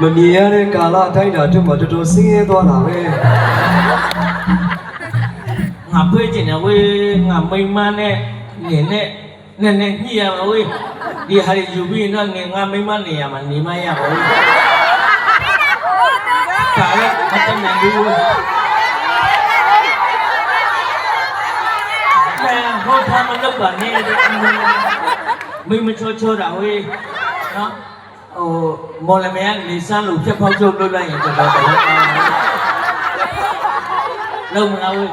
မမြင်ရတဲ့ကာလအတိုင်းတာအတွက်မှတော်တော်ဆင်းရဲသွားတာပဲငါဖွေးကျင်တယ်ဝေးငါမိမနဲ့နေနဲ့နဲ့နဲ့ညှိရမှာဝေးဒီဟာတွေယူပြီးတော့ငငါမိမနေရမှာနေမရပါဘူးဒါလည်းမတတ်နိုင်ဘူး thôi thôi mà lúc bà nghe mình mình chơi chơi đạo đi đó. Ồ một là mẹ lì xa lục chấp phong chung đôi đây chẳng đợi tao lâu mà lâu đi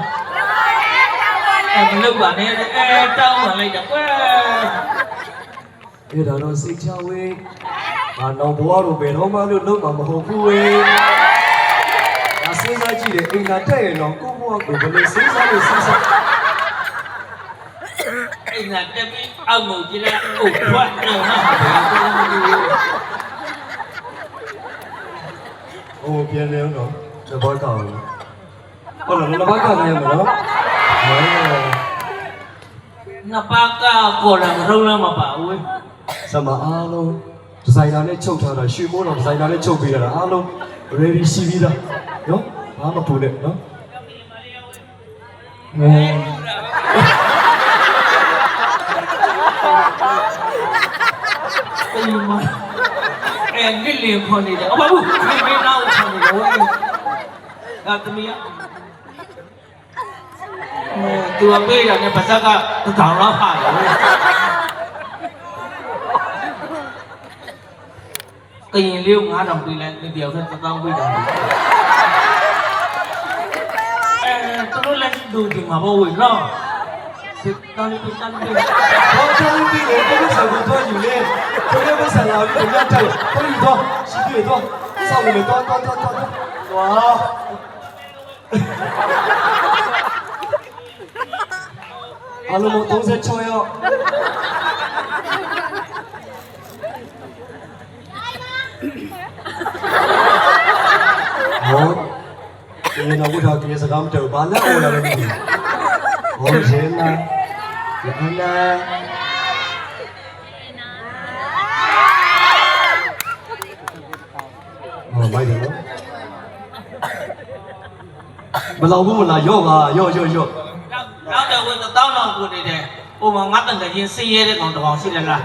em lúc bà nghe đấy ê trâu mà lại đập quá. Yêu đời nó xin chào ấy mà nó bố rồi về nó mà được lúc mà mà hồ vui. Ấy là sinh ra chỉ để anh là thế nó cũng mua của mình sinh ra được sinh ra. င်းစားတက်ပြီးအောက်ငုံပြလိုက်အိုဘွတ်တော့ဟာဟိုပြန်လဲဦးနော်တဘောကောင်ဟုတ်လားနှစ်ဘောကောင်ပြန်မလို့နှစ်ပါးကပေါ်လာမရုံးလားမပါဘူးစမအားလုံးဒီဇိုင်နာနဲ့ချုပ်ထားတာရွှေမိုးတော်ဒီဇိုင်နာနဲ့ချုပ်ပေးတာအားလုံး ready ရှိပြီးသားနော်ဘာမှမပူနဲ့နော်အဲ ဟဲ့အေးမအဲနစ်လင်ခွန်နေတယ်အမဘူးဒီမင်းနောက်ခွန်နေတယ်ဒါသမီးအဲသူအပေးရတဲ့ပါဇက်ကတောင်လောက်ပါလေကရင်လေးကို9000ပေးလိုက်ဒီတယောက်ဆက်1000ပေးတယ်အဲသူတို့လည်းဒူဒီမှာဘောဝင်နော် ဒီကောင်းလေးကိုတန်းပြီးတော့ကျောင်းပြီးလေဘယ်လိုဆက်တော့ယူလဲဘယ်လိုဆက်လာလို့ညတ်တယ်ဘယ်လိုတော့ရှိသေးတော့ဆောက်လို့တော့တော့တော့တော့ဝါအလုံး36ရောက်ဟောဒီနောက်ဘုရားကစကားမတော်ဘာလဲအော်လာတယ် Rosena, dạ, Lana. Ờ, bay được đó. Mà lâu cũng là vô à, vô vô vô. Lâu đời quên tao tao nó quên đi đấy. Ô mà mắt tao nhìn xì đấy còn đồ xì đấy là.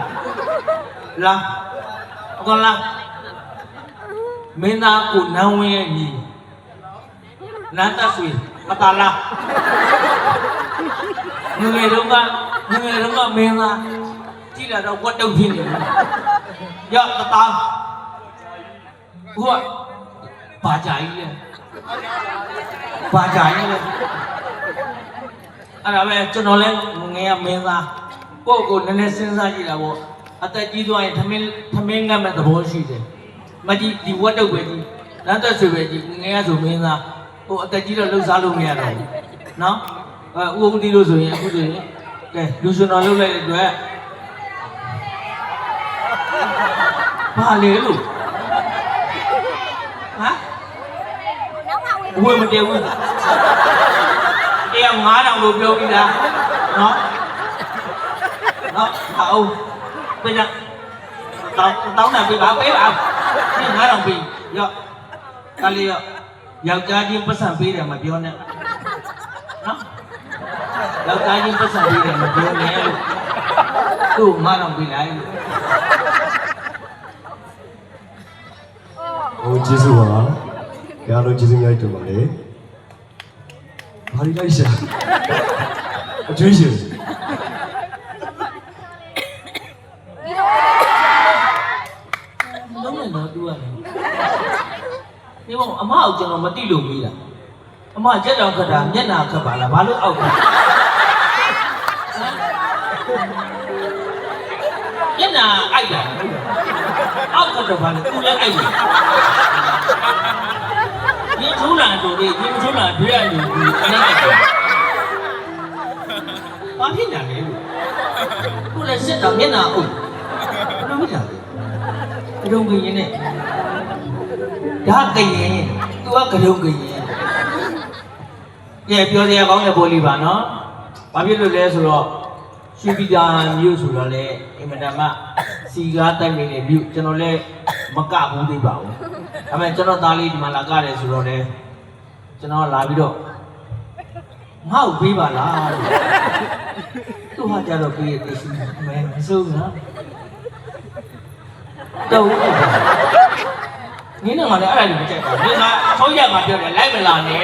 Là. Con là. Mình ta cũng nào nghe gì. Nanta suy, atala. င်လားမင်းသားကိုနန်းဝင်းရဲ့ညီနန်းသက်ဆွေမတလားငငယ်တော့ကငငယ်တော့ကမင်းသားကြည့်လာတော့ဝတ်တုတ်ဖြစ်နေတယ်ရတသားဟိုကဘာကြိုင်လဲဘာကြိုင်လဲအဲ့ဒါပဲကျွန်တော်လည်းငယ်ရမင်းသားကိုယ့်ကိုယ်နည်းနည်းစဉ်းစားကြည့်တာပေါ့အသက်ကြီးသွားရင်သမင်းသမင်းငတ်မဲ့သဘောရှိတယ်မကြီးဒီဝတ်တုပ်ပဲကြီးလမ်းသက်ဆွေပဲကြီးငယ်ရဆိုမင်းသားဟိုအသက်ကြီးတော့လှုပ်ရှားလို့မရတော့ဘူးနော်အဲ ဥပဒေလို့ဆိုရင်အခုဆိုရင်ကဲလူရှင်တော်လှုပ်လိုက်တဲ့အတွက်ဘာလေလို့ဟမ်ဝယ်မတည်ဘူးတရား9000လို့ပြောပြီးသားနော်နော်ဟာအိုးပြန်တောင်းတောင်းတာပြပါပေးပါဒီ9000ပြီးရော့ကလေးရော့ယောက်ျားချင်းပတ်စံပေးတယ်မပြောနဲ့နော် ယောက်ျားချင်းပတ်စံပေးတယ်မပြောနဲ့လို့သူ့9000ပြီးလိုက်လို့ဟိုကျေးဇူးပါဘုရားလုံးကျေးဇူးများတင်ပါတယ်ဘာလို့လိုက်ရှာအကျွေးရှင်လုံးနဲ့တော့တူရတယ်ဒီမောင်အမအောင်ကျွန်တော်မတိလို့မေးတာအမရက်တောင်ခတ်တာမျက်နာခတ်ပါလားဘာလို့အောက်ခတ် နာအိုက်တာအောက်ခတ်တော့ဘာလဲသူလည်းအိုက်တယ်ဒီထုံးလာတို့ဒီဒီထုံးလာတွေ့ရလို့ဒီအနေနဲ့ဘာဖြစ်ညာလဲလို့ကိုလည်းစစ်တော့မျက်နာအုပ်ဘယ်လိုဖြစ်တာလဲကရုံကရင်နဲ့ဒါကရင်သူကကရုံကရင်ကဲပြောစရာကောင်းတဲ့ပေါ်လီပါနော်ဘာဖြစ်လို့လဲဆိုတော့ ရွှေပြည်သာမြို့ဆိုတော့လေအင်မတန်မှစီကားတိုက်နေတဲ့မြို့ကျွန်တော်လည်းမကဘူးသိပါဘူးဒါပေမဲ့ကျွန်တော်သားလေးဒီမှာလာကတယ်ဆိုတော့လေကျွန်တော်လာပြီးတော့ငါ့ကိုပေးပါလားလို့သူဟာကြတော့ပေးရတဲ့ရှိမယ်မစိုးဘူးနော်တော့ဟုတ်တယ်နင်းနဲ့ငါလည်းအဲ့ဒါကြီးမကြိုက်ပါဘူးငါဆောင်းရက်ငါပြောတယ်လိုက်မလာနဲ့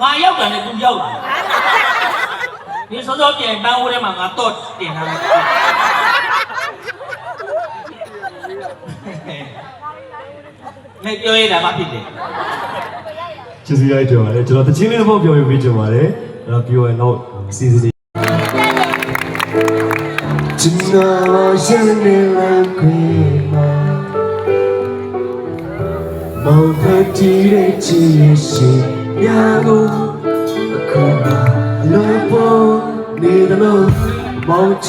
ငါရောက်တယ်လေသူရောက်လာ ဒီစောစောပြန်ပန်းဟိုးထဲမှာငါတော့တင်ထားလိုက်မပြောရတာမဖြစ်တယ်ကျေးဇူးများတင်ပါတယ်ကျွန်တော်တချင်းလေးတစ်ပုတ်ပြောပြပေးချင်ပါတယ်အဲ့တော့ပြောရင်တော့စီစဉ်ကျွန်တော်ရှင်နေလည်းခွေမှာမောင်ဖတ်ကြည့်တဲ့ချီရှိညာကိုအခုမှလောပေါ်နေတယ်လို့ မောင်ချ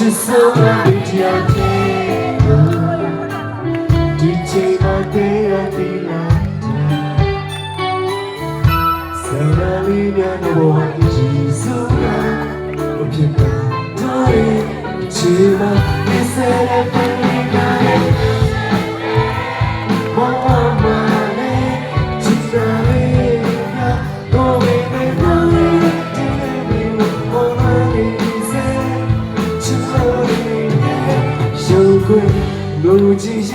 ရှုပ်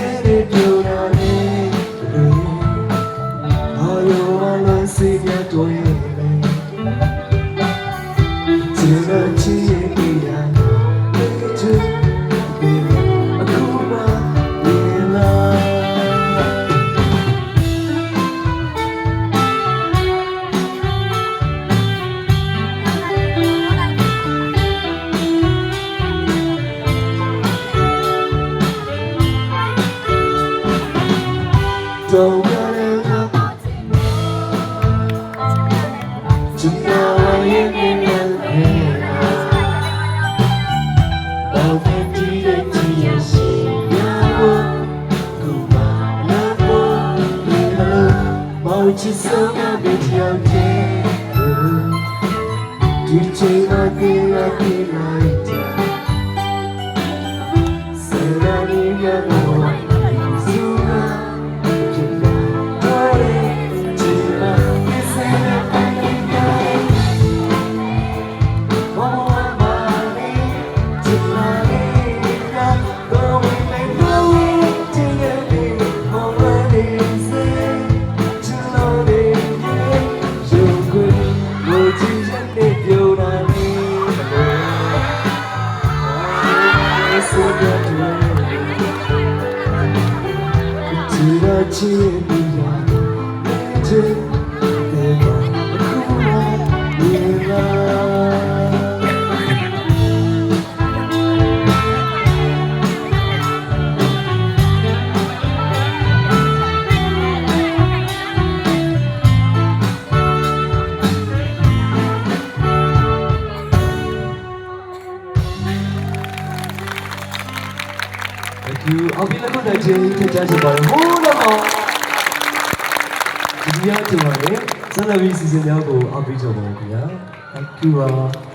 ချစ်ပြီးရချစ်တဲ့ဘာအခုမှမြင်လာ Thank you အောင်ပြလက် ခုတဲ့ချင်းထကြချင်ပါတယ်ဟိုးတော့ဒီရတူပါလေဆန္ဒဗီစီစဉ်များကိုအောင်ပြကြပါဦးခင်ဗျာ Thank you ပါ